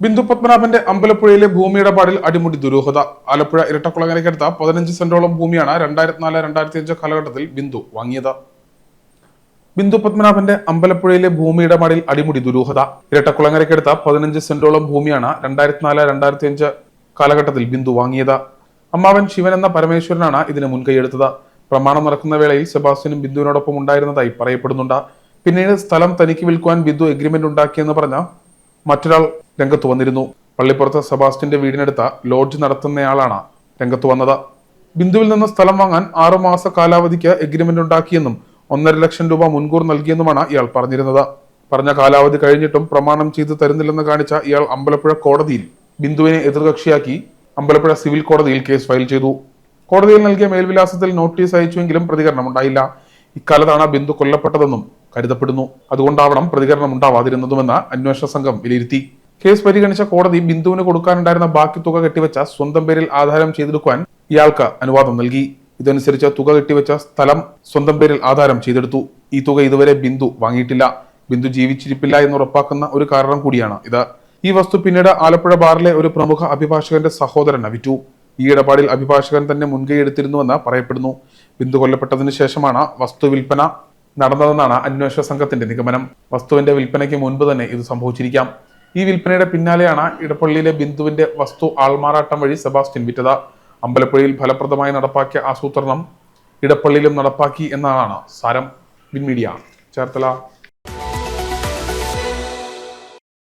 ബിന്ദു പത്മനാഭന്റെ അമ്പലപ്പുഴയിലെ ഭൂമി ഇടപാടിൽ അടിമുടി ദുരൂഹത. ആലപ്പുഴ ഇരട്ടക്കുളങ്ങരയ്ക്കടുത്ത പതിനഞ്ച് സെന്റോളം ഭൂമിയാണ് രണ്ടായിരത്തി നാല് രണ്ടായിരത്തി അഞ്ച് കാലഘട്ടത്തിൽ ബിന്ദു വാങ്ങിയത്. ബിന്ദു പത്മനാഭന്റെ അമ്പലപ്പുഴയിലെ ഭൂമി ഇടപാടിൽ അടിമുടി ദുരൂഹത. ഇരട്ടക്കുളങ്ങരയ്ക്കടുത്ത പതിനഞ്ച് സെന്റോളം ഭൂമിയാണ് രണ്ടായിരത്തി നാല് രണ്ടായിരത്തി അഞ്ച് കാലഘട്ടത്തിൽ ബിന്ദു വാങ്ങിയത്. അമ്മാവൻ ശിവൻ എന്ന പരമേശ്വരനാണ് ഇതിന് മുൻകൈയെടുത്തത്. പ്രമാണം നടക്കുന്ന വേളയിൽ സെബാസ്റ്റ്യനും ബിന്ദുവിനോടൊപ്പം ഉണ്ടായിരുന്നതായി പറയപ്പെടുന്നുണ്ട്. പിന്നീട് സ്ഥലം തനിക്ക് വിൽക്കുവാൻ ബിന്ദു എഗ്രിമെന്റ് ഉണ്ടാക്കിയെന്ന് പറഞ്ഞ മറ്റൊരാൾ രംഗത്ത് വന്നിരുന്നു. പള്ളിപ്പുറത്ത് സെബാസ്റ്റിന്റെ വീടിനടുത്ത ലോഡ്ജ് നടത്തുന്നയാളാണ് രംഗത്ത് വന്നത്. ബിന്ദുവിൽ നിന്ന് സ്ഥലം വാങ്ങാൻ ആറുമാസ കാലാവധിക്ക് എഗ്രിമെന്റ് ഉണ്ടാക്കിയെന്നും ഒന്നര ലക്ഷം രൂപ മുൻകൂർ നൽകിയെന്നുമാണ് ഇയാൾ പറഞ്ഞിരുന്നത്. പറഞ്ഞ കാലാവധി കഴിഞ്ഞിട്ടും പ്രമാണം ചെയ്തു തരുന്നില്ലെന്ന് കാണിച്ച ഇയാൾ അമ്പലപ്പുഴ കോടതിയിൽ ബിന്ദുവിനെ എതിർകക്ഷിയാക്കി അമ്പലപ്പുഴ സിവിൽ കോടതിയിൽ കേസ് ഫയൽ ചെയ്തു. കോടതിയിൽ നൽകിയ മേൽവിലാസത്തിൽ നോട്ടീസ് അയച്ചുവെങ്കിലും പ്രതികരണം ഉണ്ടായില്ല ഇക്കാലത്താണ് ബിന്ദു കൊല്ലപ്പെട്ടതെന്നും കരുതപ്പെടുന്നു. അതുകൊണ്ടാവണം പ്രതികരണം ഉണ്ടാവാതിരുന്നതുമെന്ന് അന്വേഷണ സംഘം വിലയിരുത്തി. കേസ് പരിഗണിച്ച കോടതി ബിന്ദുവിന് കൊടുക്കാനുണ്ടായിരുന്ന ബാക്കി തുക കെട്ടിവെച്ച സ്വന്തം പേരിൽ ആധാരം ചെയ്തെടുക്കുവാൻ ഇയാൾക്ക് അനുവാദം നൽകി. ഇതനുസരിച്ച് തുക കെട്ടിവെച്ച സ്ഥലം സ്വന്തം പേരിൽ ആധാരം ചെയ്തെടുത്തു. ഈ തുക ഇതുവരെ ബിന്ദു വാങ്ങിയിട്ടില്ല. ബിന്ദു ജീവിച്ചിരിപ്പില്ല എന്ന് ഉറപ്പാക്കുന്ന ഒരു കാരണം കൂടിയാണ് ഇത്. ഈ വസ്തു പിന്നീട് ആലപ്പുഴ ബാറിലെ ഒരു പ്രമുഖ അഭിഭാഷകന്റെ സഹോദരൻ വിറ്റു ഈ ഇടപാടിൽ അഭിഭാഷകൻ തന്നെ മുൻകൈ എടുത്തിരുന്നുവെന്ന് പറയപ്പെടുന്നു. ബിന്ദു കൊല്ലപ്പെട്ടതിന് ശേഷമാണ് വസ്തു വിൽപ്പന നടന്നതെന്നാണ് അന്വേഷണ സംഘത്തിന്റെ നിഗമനം. വസ്തുവിന്റെ വിൽപ്പനയ്ക്ക് മുൻപ് തന്നെ ഇത് സംഭവിച്ചിരിക്കാം. ഈ വിൽപ്പനയുടെ പിന്നാലെയാണ് ഇടപ്പള്ളിയിലെ ബിന്ദുവിന്റെ വസ്തു ആൾമാറാട്ടം വഴി സെബാസ്റ്റ്യൻ വിറ്റത്. അമ്പലപ്പുഴയിൽ ഫലപ്രദമായി നടപ്പാക്കിയ ആസൂത്രണം ഇടപ്പള്ളിയിലും നടപ്പാക്കി എന്നാണ് സാരം. വിൻമീഡിയ. ചേർത്തല.